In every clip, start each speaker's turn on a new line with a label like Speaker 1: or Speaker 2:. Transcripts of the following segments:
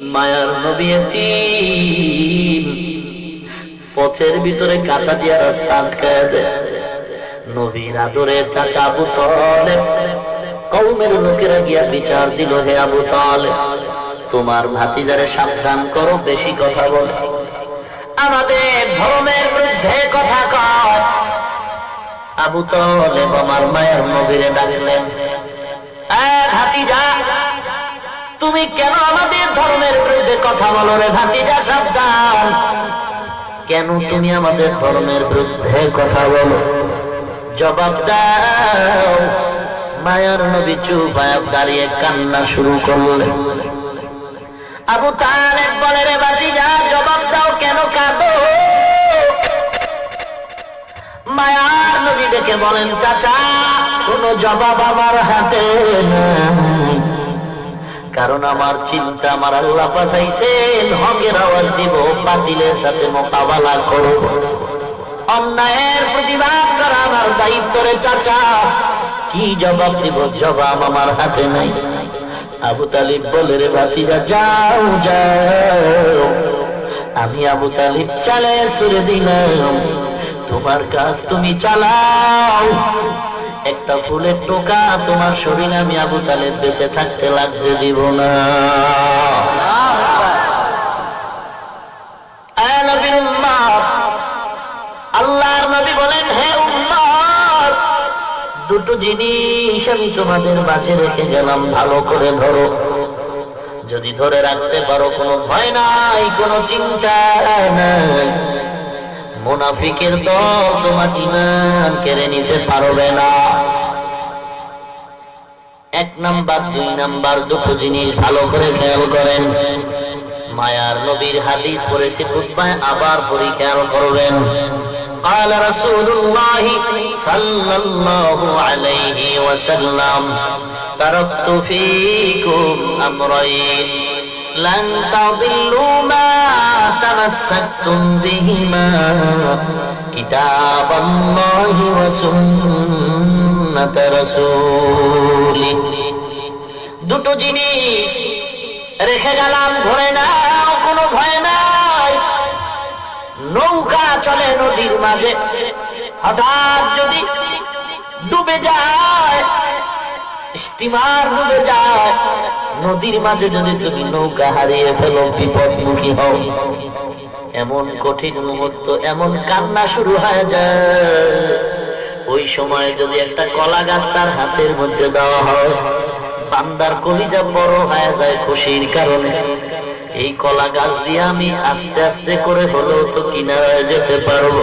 Speaker 1: মায়ার নবী পথের ভিতরে কাটা দিয়া রাস্তা নবীর আদরে চাচা আবু কৌমের লোকেরা গিয়া বিচার দিল, হে আবু তলেব, তোমার ভাতিজারে সাবধান করো, বেশি কথা বলে। আমাদের ধর্মের বিরুদ্ধে কথা কয়। আবু আমার মায়ের নবীরে ডাকলেন ভাতিজা তুমি কেন আমাদের ধর্মের বিরুদ্ধে কথা বলো রে ভাতিজা, সাবধান। কেন তুমি আমাদের ধর্মের বিরুদ্ধে কথা বলো? জবাব দাও। মায়ার নবী চুপ আয়াব দাঁড়িয়ে কান্না শুরু করলেন আবু তালেব বলে, রে ভাতিজা, জবাব দাও, কেন কাঁদো? মায়ার নবী দেখে বলেন, চাচা, কোন জবাব আমার হাতে নাই। কারণ আমার চিন্তা আমার আল্লাহ পাঠাইছেন, হকের আওয়াজ দিব, বাতিলের সাথে মোকাবেলা করব। অন্যায়ের প্রতিবাদ করা আমার দায়িত্ব রে চাচা। কি জবাব দিব? জবাব আমার হাতে নাই। আবু তালিব বলে, রে ভাতিরা যাও যাও। আমি আবু তালিব চালে সুরে দিলাম। তোমার কাজ তুমি চালাও। একটা ফুলের টোকা তোমার শরীরে আমি আবু তালেব বেঁচে থাকতে লাগতে দিব না আল্লাহর নবী বলেন, হে উম্মত দুটো জিনিস আমি তোমাদের রেখে গেলাম, ভালো করে ধরো। যদি ধরে রাখতে পারো, কোনো ভয় নাই, কোনো চিন্তা নাই। মুনাফিকের দল তোমার ইমান কেড়ে নিতে পারবে না। এক নাম্বার দুই নাম্বার দুটো জিনিস ভালো করে খেয়াল করেন মায়ার নবীর হাদিস পড়েছি খুতবায় আবার পরি খেয়াল করবেন قال رسول الله صلى الله عليه وسلم تركت فيكم أمرين لن تضلوا ما تمسكتم بهما كتاب الله وسنة বলি দুটো জিনিস রেখে গেলাম, ধরে না কোনো ভয় নাই। নৌকা চলে নদীর মাঝে। হঠাৎ যদি ডুবে যায়, স্টিমার ডুবে যায়, নদীর মাঝে যদি তুমি নৌকা হারিয়ে ফেলো, বিপদমুখী হও। এমন কঠিন মুহূর্ত, এমন কান্না শুরু হয়ে যায়। ওই সময় যদি একটা কলা গাছ তার হাতের মধ্যে দেওয়া হয়, বান্দার কলিজা বড় হয়ে যায় খুশির কারণে। এই কলা গাছ দিয়ে আমি আস্তে আস্তে করে হলেও তো কিনারায় যেতে পারব।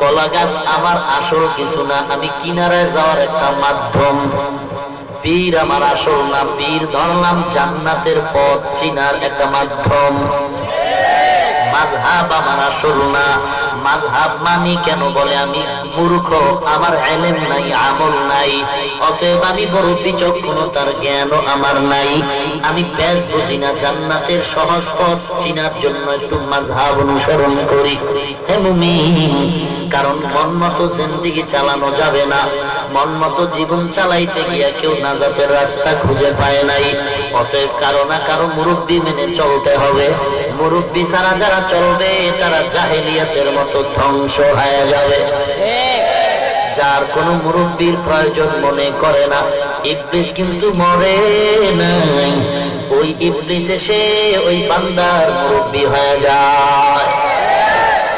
Speaker 1: কলা গাছ আমার আসল কিছু না, আমি কিনারায় যাওয়ার একটা মাধ্যম। পীর আমার আসল না, পীর ধরলাম জান্নাতের পথ চিনার একটা মাধ্যম। মাঝহাব আমার আসল না। মাঝহাব মানি কেন বলে আমি মূর্খ? আমার এলেম নাই, আমল নাই। অতএব আমি বড় বিচক্ষণতার জ্ঞানও আমার নাই। আমি প্যাস বুঝি না, জান্নাতের সহজ পথ চিনার জন্য একটু মাঝহাব অনুসরণ করি। কারণ মন মতো জিন্দিগি চালানো যাবে না। মন মতো জীবন চালাইতে গিয়া কেউ না নাজাতের রাস্তা খুঁজে পায় নাই। অতএব কারও না কারও মুরব্বী মেনে চলতে হবে। মুরব্বী ছাড়া যারা চলবে, তারা জাহেলিয়াতের মতো ধ্বংস হয়ে যাবে। যার কোনো মুরব্বীর প্রয়োজন মনে করে না। ইবলিস কিন্তু মরে নাই। ওই ইবলিস এসে ওই বান্দার মুরব্বী হয়ে যায়।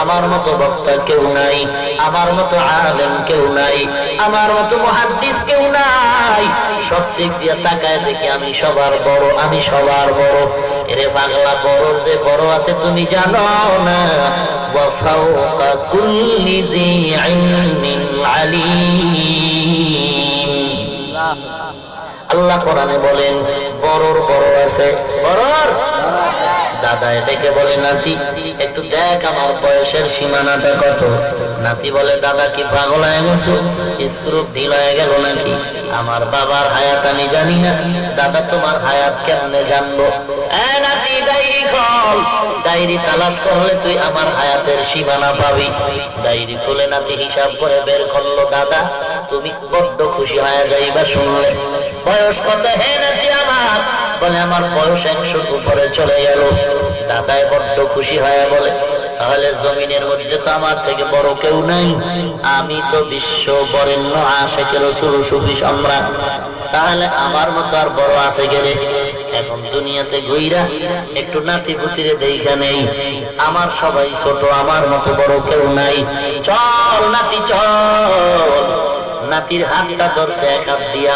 Speaker 1: আমার মতো বক্তা কেউ নাই আমার মতো আলেম কেউ নাই আমার মতো মুহাদ্দিস কেউ নাই সব দিক দিয়ে তাকায় দেখি আমি সবার বড় আমি সবার বড় এরে বাংলা বড় যে বড় আছে তুমি জানো না وفوق كل ذي علم عليم আল্লাহ কোরআনে বলেন বড়র বড় আছে বড়র দাদায় ডেকে বলে, নাতি, একটু দেখ আমার বয়সের সীমানাটা কত। নাতি বলে, দাদা কি পাগল হয়ে গেছে? স্ক্রু ঢিল হয়ে গেল নাকি? আমার বাবার হায়াত আমি জানি না। দাদা, তোমার হায়াত কেমনে জানব? ডায়েরি তালাশ করলে তুই আমার হায়াতের সীমানা পাবি। ডায়েরি খুলে নাতি হিসাব করে বের করল, দাদা, তুমি বড্ড খুশি হয়ে যাইবা শুনলে। বয়স কত হে নাতি আমার? বলে, আমার বয়স একশোর উপরে চলে গেল। দাদায় বড্ড খুশি হয়ে বলে, তাহলে জমিনের মধ্যে তো আমার থেকে বড় কেউ নাই। আমি তো বিশ্ব বরেণ্য আশেখ রসুল, সুফি সম্রাট। তাহলে আমার মতো আর বড় আছে গেলে এখন দুনিয়াতে গইরা একটু নাতি পুতিরে দেখা নেই। আমার সবাই ছোট, আমার মতো বড় কেউ নাই। চল নাতি, চল। নাতির হাতটা ধরছে এক হাত দিয়া।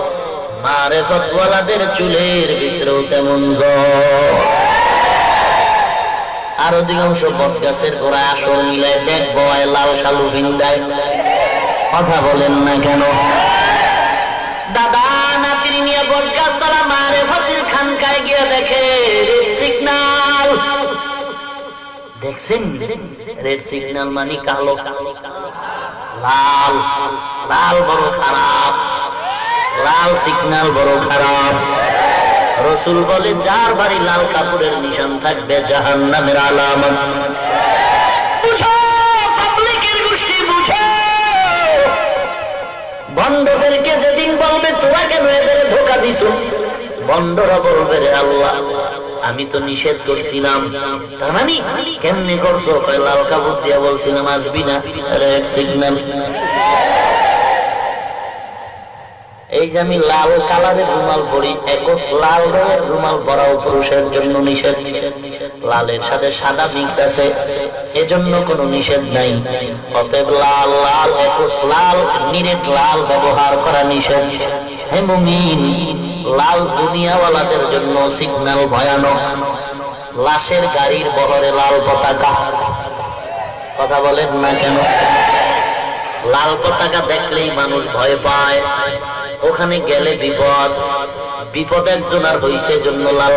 Speaker 1: মারে ফতওয়ালাদের চুলের ভিতরেও তেমন জ্বর। আর অধিকাংশ বট গাছের গোড়ায় আসর মিলায় দেখ বয়, লাল সালু ভিন্দায়। কথা বলেন না কেন? দাদা, নাতির নিয়ে বট গাছ তারা মারে ফতির খানকায় গিয়ে দেখে সিগনাল। দেখছেন? রেড সিগন্যাল মানে কালো। লাল লাল বড় খারাপ। লাল সিগন্যাল বড় খারাপ। রসুল বলে, যার বাড়ি লাল কাপড়ের নিশান থাকবে জাহান নামের বন্ধদেরকে যেদিন বলবে, তোরা কেন এদের ধোকা বলবে, রে আল্লাহ, আমি তো নিষেধ করছিলাম। তার মানে কেমনে করছ? লাল কাপড় দিয়া বলছিলাম, আসবি না? Red signal. এই যে আমি লাল কালারের রুমাল পরি একস লাল রঙের রুমাল পরাও পুরুষের জন্য নিষেধ। লালের সাথে সাদা মিক্স আছে, এজন্য কোনো নিষেধ নাই। অতএব লাল লাল একস লাল, নিরেট লাল ব্যবহার করা নিষেধ। হে মুমিন, লাল দুনিয়াওয়ালাদের জন্য সিগন্যাল ভয়ানক। লাশের গাড়ির বহরে লাল পতাকা। কথা বলেন না কেন? লাল পতাকা দেখলেই মানুষ ভয় পায়। ওখানে গেলে বিপদ। বিপদ একজন আর হইছে জন্য লাল